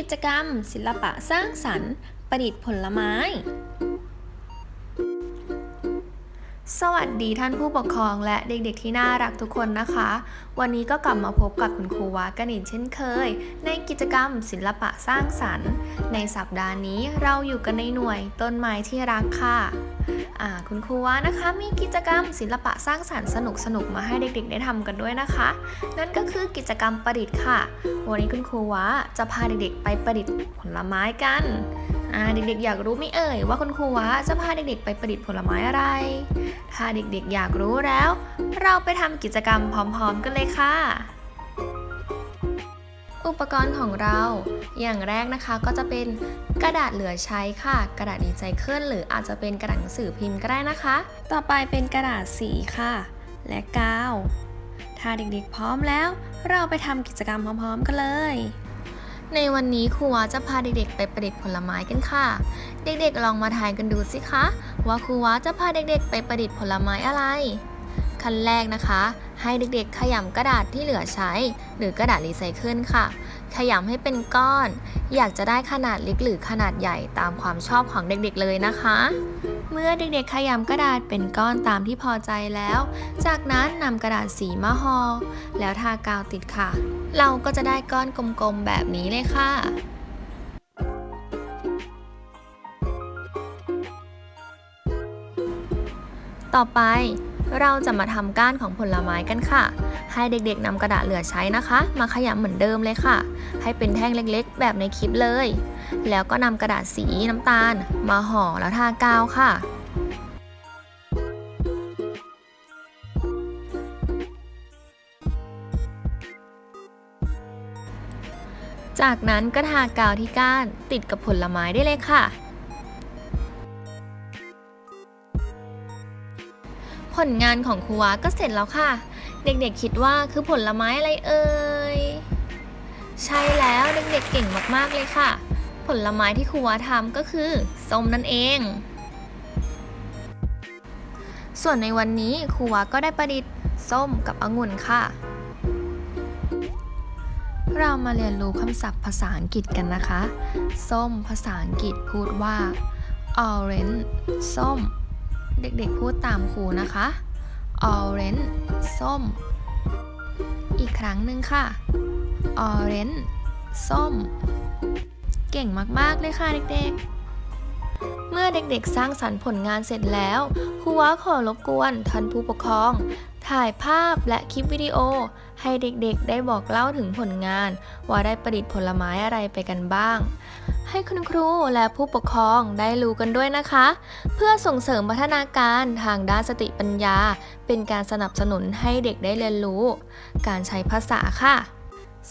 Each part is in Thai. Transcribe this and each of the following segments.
ิจกรรม ศิลปะสร้างสรรค์ ประดิษฐ์ผลไม้ สวัสดีท่านผู้ปกครองและเด็กๆที่น่ารักทุกคนนะคะ วันนี้ก็กลับมาพบกับคุณครูวากันอีกเช่นเคย ในกิจกรรม ศิลปะสร้างสรรค์ ในสัปดาห์นี้เราอยู่กันในหน่วยต้นไม้ที่รักค่ะ คุณครูวานะคะมีกิจกรรมศิลปะสร้างสรรค์สนุกๆมาให้เด็กๆ ได้ทำกันด้วยนะคะ นั่นก็คือกิจกรรมประดิษฐ์ค่ะ วันนี้คุณครูวาจะพาเด็กๆ ไปประดิษฐ์ผลไม้กันเด็กๆ อยากรู้ไหม่เอ่ยว่าคุณครูวาจะพาเด็กๆ ไปประดิษฐ์ผลไม้อะไร ถ้าเด็กๆ อยากรู้แล้ว เราไปทำกิจกรรมพร้อมๆ กันเลยค่ะ อุปกรณ์ของเรา อย่างแรกนะคะก็จะเป็นกระดาษเหลือใช้ค่ะ กระดาษรีไซเคิลหรืออาจจะเป็นกระดาษหนังสือพิมพ์ก็ได้นะคะ ต่อไปเป็นกระดาษสีค่ะ และกาว ถ้าเด็กๆพร้อมแล้ว เราไปทำกิจกรรมพร้อมๆกันเลยในวันนี้ครูวาจะพาเด็กๆ ไปประดิษฐ์ผลไม้กันค่ะ เด็กๆ ลองมาทายกันดูสิคะ ว่าครูวาจะพาเด็กๆ ไปประดิษฐ์ผลไม้อะไร ขั้นแรกนะคะ ให้เด็กๆ ขยำกระดาษที่เหลือใช้ หรือกระดาษรีไซเคิลค่ะ ขยำให้เป็นก้อน อยากจะได้ขนาดเล็กหรือขนาดใหญ่ตามความชอบของเด็กๆเลยนะคะ เมื่อเด็กๆ ขยำกระดาษเป็นก้อนตามที่พอใจแล้ว จากนั้นนำกระดาษสีมาห่อแล้วทากาวติดค่ะ เราก็จะได้ก้อนกลมๆแบบนี้เลยค่ะต่อไป เราจะมาทำก้านของผลไม้กันค่ะ ให้เด็กๆนำกระดาษเหลือใช้นะคะ มาขยำเหมือนเดิมเลยค่ะ ให้เป็นแท่งเล็กๆ แบบในคลิปเลย แล้วก็นำกระดาษสีน้ำตาล มาห่อแล้วทากาวค่ะจากนั้นก็ทากาวที่ก้านติดกับผลไม้ได้เลยค่ะ ผลงานของครูวาก็เสร็จแล้วค่ะ เด็กๆคิดว่าคือผลไม้อะไรเอ่ย ใช่แล้วเด็กๆเก่งมากๆเลยค่ะ ผลไม้ที่ครูวาทำก็คือส้มนั่นเอง ส่วนในวันนี้ครูวาก็ได้ประดิษฐ์ส้มกับองุ่นค่ะ เรามาเรียนรู้คำศัพท์ภาษาอังกฤษกันนะคะ ส้มภาษาอังกฤษพูดว่า orange ส้ม เด็กๆพูดตามครูนะคะ orange ส้ม อีกครั้งหนึ่งค่ะ orange ส้ม เก่งมากๆเลยค่ะเด็กๆเมื่อเด็กๆ สร้างสรรค์ผลงานเสร็จแล้วครูว่าขอรบกวนท่านผู้ปกครอง ถ่ายภาพและคลิปวิดีโอ ให้เด็กๆ ได้บอกเล่าถึงผลงาน ว่าได้ประดิษฐ์ผลไม้อะไรไปกันบ้าง ให้คุณครูและผู้ปกครองได้รู้กันด้วยนะคะ เพื่อส่งเสริมพัฒนาการทางด้านสติปัญญา เป็นการสนับสนุนให้เด็กได้เรียนรู้ การใช้ภาษาค่ะ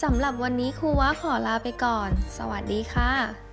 สำหรับวันนี้ครูว่าขอลาไปก่อน สวัสดีค่ะ